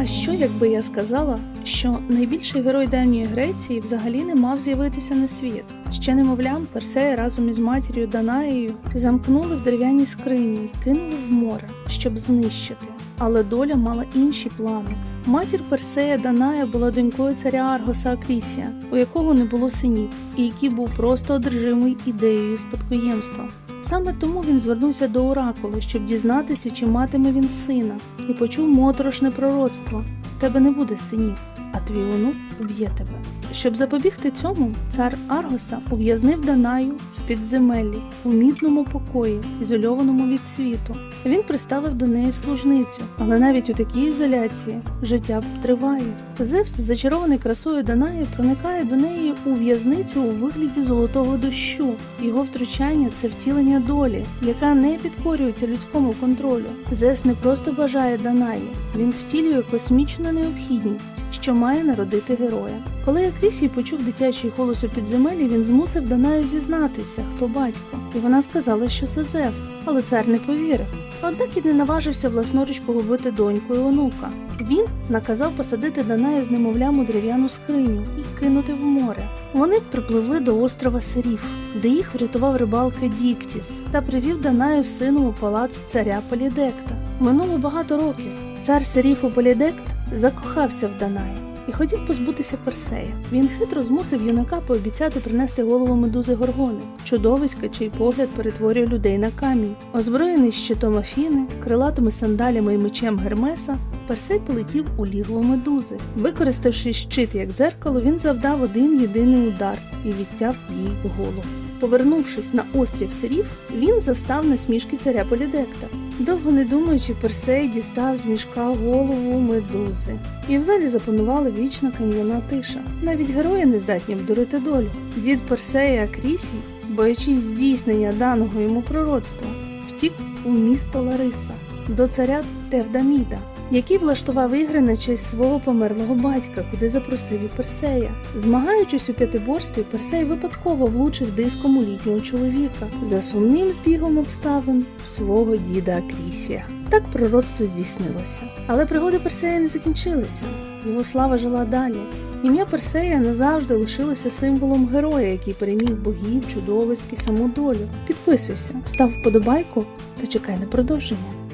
А що, якби я сказала, що найбільший герой давньої Греції взагалі не мав з'явитися на світ? Ще немовлям Персея разом із матір'ю Данаєю замкнули в дерев'яній скрині і кинули в море, щоб знищити. Але доля мала інші плани. Матір Персея Даная була донькою царя Аргоса Акрісія, у якого не було синів, і який був просто одержимий ідеєю спадкоємства. Саме тому він звернувся до оракула, щоб дізнатися, чи матиме він сина, і почув моторошне пророцтво: в тебе не буде синів, а твій онук уб'є тебе. Щоб запобігти цьому, цар Аргоса ув'язнив Данаю в підземеллі у мідному покої, ізольованому від світу. Він приставив до неї служницю, але навіть у такій ізоляції життя триває. Зевс, зачарований красою Данаї, проникає до неї у в'язницю у вигляді золотого дощу. Його втручання це втілення долі, яка не підкорюється людському контролю. Зевс не просто бажає Данаї, він втілює космічну необхідність, що має народити героя. Коли Акрісій почув дитячий голос у підземелі, він змусив Данаю зізнатися, хто батько, і вона сказала, що це Зевс, але цар не повірив. Однак і не наважився власноруч погубити доньку і онука. Він наказав посадити Данаю з немовлям у дерев'яну скриню і кинути в море. Вони припливли до острова Серіф, де їх врятував рибалка Діктіс та привів Данаю з сином у палац царя Полідекта. Минуло багато років. Цар Серіфу Полідект закохався в Данаї і хотів позбутися Персея. Він хитро змусив юнака пообіцяти принести голову медузи Горгони, чудовиська, чий погляд перетворює людей на камінь. Озброєний щитом Афіни, крилатими сандалями і мечем Гермеса, Персей полетів у лігво медузи. Використавши щит як дзеркало, він завдав один єдиний удар і відтяв їй голову. Повернувшись на острів Сирів, він застав насмішки царя Полідекта. Довго не думаючи, Персей дістав з мішка голову медузи. І в залі запанувала вічна кам'яна тиша. Навіть герої не здатні вдурити долю. Дід Персея Акрісій, боячись здійснення даного йому пророцтва, втік у місто Лариса до царя Тевдаміда, який влаштував ігри на честь свого померлого батька, куди запросив і Персея. Змагаючись у п'ятиборстві, Персей випадково влучив диском у літнього чоловіка за сумним збігом обставин свого діда Акрісія. Так пророцтво здійснилося. Але пригоди Персея не закінчилися. Його слава жила далі. Ім'я Персея назавжди лишилося символом героя, який переміг богів, чудовиськ і саму долю. Підписуйся, став вподобайку та чекай на продовження.